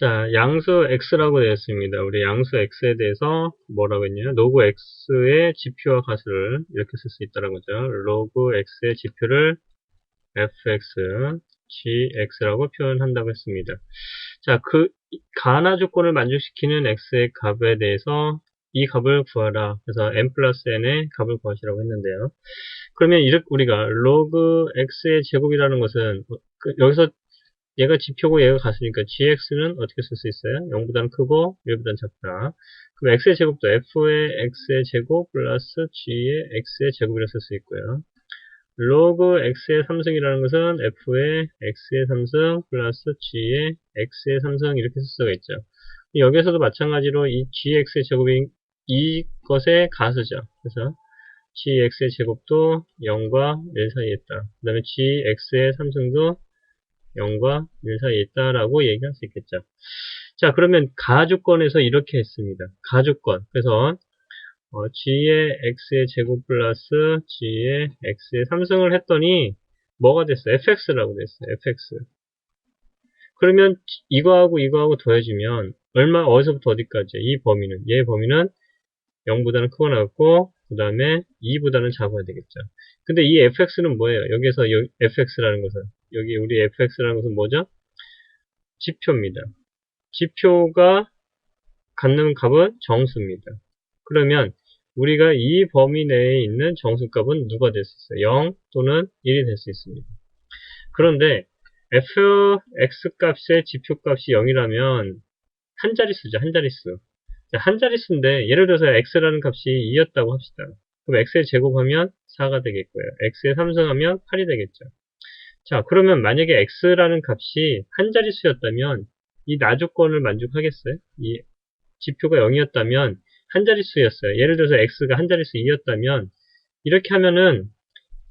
자, 양수 x라고 되어 있습니다. 우리 양수 x에 대해서 뭐라고 했냐? 로그 x의 지표와 가수를 이렇게 쓸 수 있다는 거죠. 로그 x의 지표를 fx, gx라고 표현한다고 했습니다. 자, 그 가나 조건을 만족시키는 x의 값에 대해서 이 값을 구하라. 그래서 n 플러스 n의 값을 구하시라고 했는데요. 그러면 이렇게 우리가 로그 x의 제곱이라는 것은 그 여기서 얘가 지표고 얘가 가수니까 gx는 어떻게 쓸 수 있어요? 0보다는 크고 1보다는 작다. 그럼 x의 제곱도 f의 x의 제곱 플러스 g의 x의 제곱이라 쓸 수 있고요. 로그 x의 3승이라는 것은 f의 x의 3승 플러스 g의 x의 3승 이렇게 쓸 수가 있죠. 여기에서도 마찬가지로 이 gx의 제곱인 이것의 가수죠. 그래서 gx의 제곱도 0과 1 사이에 있다. 그 다음에 gx의 3승도 0과 1 사이에 있다라고 얘기할 수 있겠죠. 자, 그러면 가주권에서 이렇게 했습니다. 가주권. 그래서 어, g의 x의 제곱 플러스 g의 x의 3승을 했더니 뭐가 됐어요? fx라고 됐어요. fx. 그러면 이거하고 이거하고 더해주면 얼마 어디서부터 어디까지? 이 범위는 얘 범위는 0보다는 크고 나왔고 그 다음에 2보다는 작아야 되겠죠. 근데 이 fx는 뭐예요? 여기서 fx라는 것은 여기 우리 fx라는 것은 뭐죠? 지표입니다. 지표가 갖는 값은 정수입니다. 그러면 우리가 이 범위 내에 있는 정수값은 누가 될 수 있어요? 0 또는 1이 될 수 있습니다. 그런데 fx 값의 지표 값이 0이라면 한 자릿수죠. 한 자릿수. 한 자릿수인데 예를 들어서 x라는 값이 2였다고 합시다. 그럼 x의 제곱하면 4가 되겠고요. x의 3승하면 8이 되겠죠. 자 그러면 만약에 x라는 값이 한 자릿수였다면 이 나 조건을 만족하겠어요? 이 지표가 0이었다면 한 자릿수였어요. 예를 들어서 x가 한 자릿수 2였다면 이렇게 하면은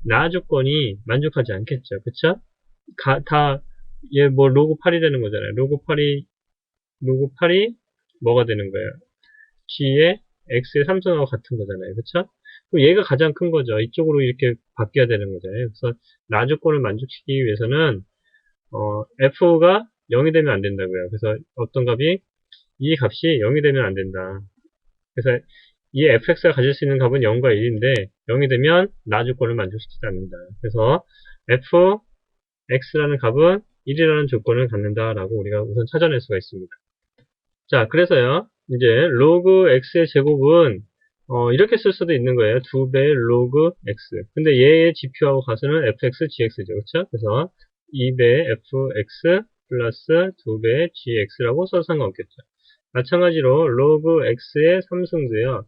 나 조건이 만족하지 않겠죠. 그쵸? 가, 다, 얘 뭐 로그 8이 되는 거잖아요. 로그 8이, 로그 8이 뭐가 되는 거예요? g의 x의 3승하고 같은 거잖아요. 그쵸? 그럼 얘가 가장 큰 거죠. 이쪽으로 이렇게 바뀌어야 되는 거잖아요. 그래서 나조건을 만족시키기 위해서는 어, f가 0이 되면 안 된다고요. 그래서 어떤 값이 이 값이 0이 되면 안 된다. 그래서 이 fx가 가질 수 있는 값은 0과 1인데 0이 되면 나조건을 만족시키지 않는다. 그래서 f x라는 값은 1이라는 조건을 갖는다라고 우리가 우선 찾아낼 수가 있습니다. 자, 그래서요. 이제 로그 x의 제곱은 어, 이렇게 쓸 수도 있는 거예요. 2배 로그 x. 근데 얘의 지표하고 가수는 fx, gx죠. 그렇죠? 그래서 2배 fx 플러스 2배 gx라고 써도 상관없겠죠. 마찬가지로 로그 x의 3승도요.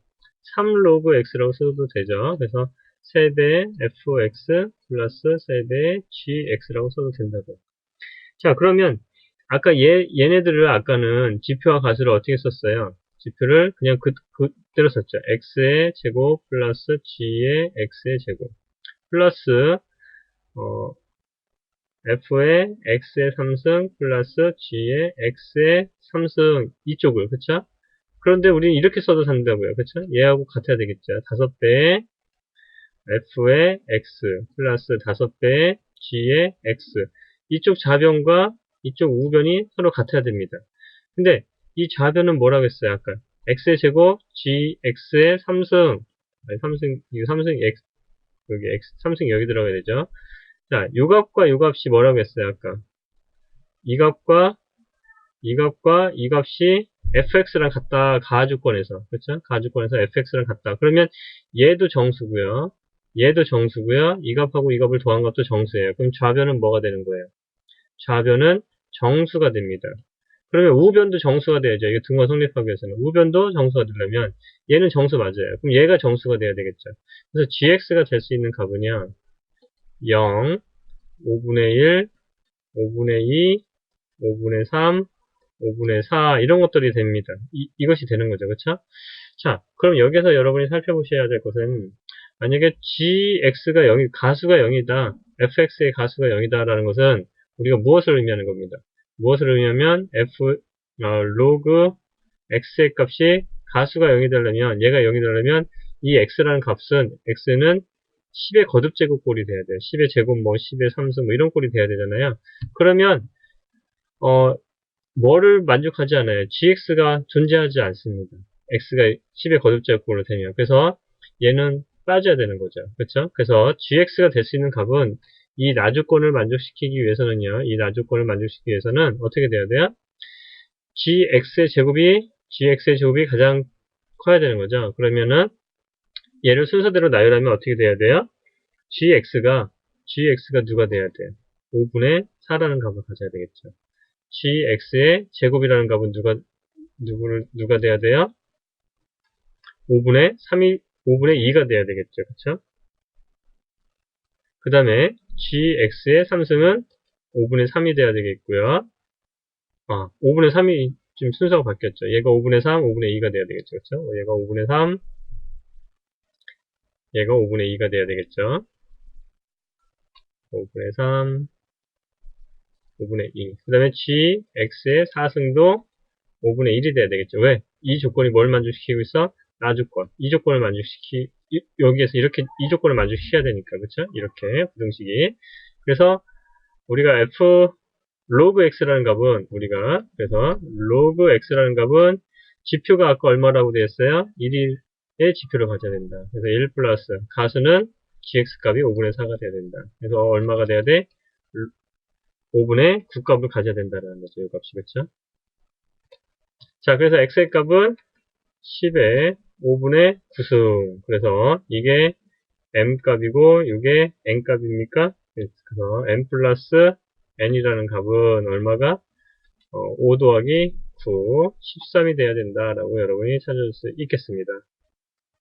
3 로그 x라고 써도 되죠. 그래서 3배 fx 플러스 3배 gx라고 써도 된다고. 자, 그러면 아까 얘, 얘네들을 아까는 지표와 가수를 어떻게 썼어요? 지표를 그냥 그, 그대로 썼죠. x의 제곱 플러스 g의 x의 제곱 플러스 어, f의 x의 3승 플러스 g의 x의 3승 이쪽을 그쵸? 그런데 우리는 이렇게 써도 산다고요. 그쵸? 얘하고 같아야 되겠죠. 5배 f의 x 플러스 5배 g의 x 이쪽 좌변과 이쪽 우변이 서로 같아야 됩니다. 근데 이 좌변은 뭐라고 했어요? 아까 x의 제곱 gx의 3승 아니 3승 이 3승 x 여기 x 3승 여기 들어가야 되죠. 자, 요 값과 요 값이 뭐라고 했어요? 아까 이 값과 이 값과 이 값이 fx랑 같다 가주권에서 그렇죠? 가주권에서 fx랑 같다. 그러면 얘도 정수고요. 얘도 정수고요. 이 값하고 이 값을 더한 값도 정수예요. 그럼 좌변은 뭐가 되는 거예요? 좌변은 정수가 됩니다. 그러면 우변도 정수가 돼야죠. 이게 등호 성립하기 위해서는. 우변도 정수가 되려면 얘는 정수 맞아요. 그럼 얘가 정수가 돼야 되겠죠. 그래서 gx가 될 수 있는 값은요. 0, 5분의 1, 5분의 2, 5분의 3, 5분의 4 이런 것들이 됩니다. 이, 이것이 되는 거죠. 그렇죠? 자, 그럼 여기서 여러분이 살펴보셔야 될 것은 만약에 gx가 0이 가수가 0이다. fx의 가수가 0이다 라는 것은 우리가 무엇을 의미하는 겁니다. 무엇을 의미하면 f 어, 로그 x의 값이 가수가 0이 되려면 얘가 0이 되려면 이 x라는 값은 x는 10의 거듭 제곱 꼴이 돼야 돼요. 10의 제곱 뭐 10의 3승 뭐 이런 꼴이 돼야 되잖아요. 그러면 어 뭐를 만족하지 않아요? gx가 존재하지 않습니다. x가 10의 거듭 제곱으로 되면. 그래서 얘는 빠져야 되는 거죠. 그렇죠? 그래서 gx가 될 수 있는 값은 이 나주권을 만족시키기 위해서는요. 이 나주권을 만족시키기 위해서는 어떻게 돼야 돼요? gx의 제곱이 gx의 제곱이 가장 커야 되는 거죠. 그러면은 얘를 순서대로 나열하면 어떻게 돼야 돼요? gx가 gx가 누가 돼야 돼요? 5분의 4라는 값을 가져야 되겠죠. gx의 제곱이라는 값은 누가 누구를 누가 돼야 돼요? 5분의 3이 5분의 2가 돼야 되겠죠. 그렇죠? 그 다음에 gx의 3승은 5분의 3이 돼야 되겠고요. 아, 5분의 3이 지금 순서가 바뀌었죠. 얘가 5분의 3, 5분의 2가 돼야 되겠죠. 그렇죠? 얘가 5분의 3, 얘가 5분의 2가 돼야 되겠죠. 5분의 3, 5분의 2. 그 다음에 gx의 4승도 5분의 1이 돼야 되겠죠. 왜? 이 조건이 뭘 만족시키고 있어? 나주권. 이 조건을 만족시키, 이- 여기에서 이렇게, 이 조건을 만족시켜야 되니까. 그쵸? 이렇게, 부등식이. 그래서, 우리가 f log x라는 값은, 우리가, 그래서, log x라는 값은, 지표가 아까 얼마라고 되었어요? 1의 지표를 가져야 된다. 그래서 1 플러스, 가수는 gx 값이 5분의 4가 돼야 된다. 그래서 얼마가 돼야 돼? 5분의 9값을 가져야 된다는 거죠. 이 값이, 그쵸? 자, 그래서 x의 값은 10에 5분의 9승. 그래서 이게 m 값이고 이게 n 값입니까? 그래서 n 플러스 n이라는 값은 얼마가? 어, 5 더하기 9, 13이 돼야 된다라고 여러분이 찾을 수 있겠습니다.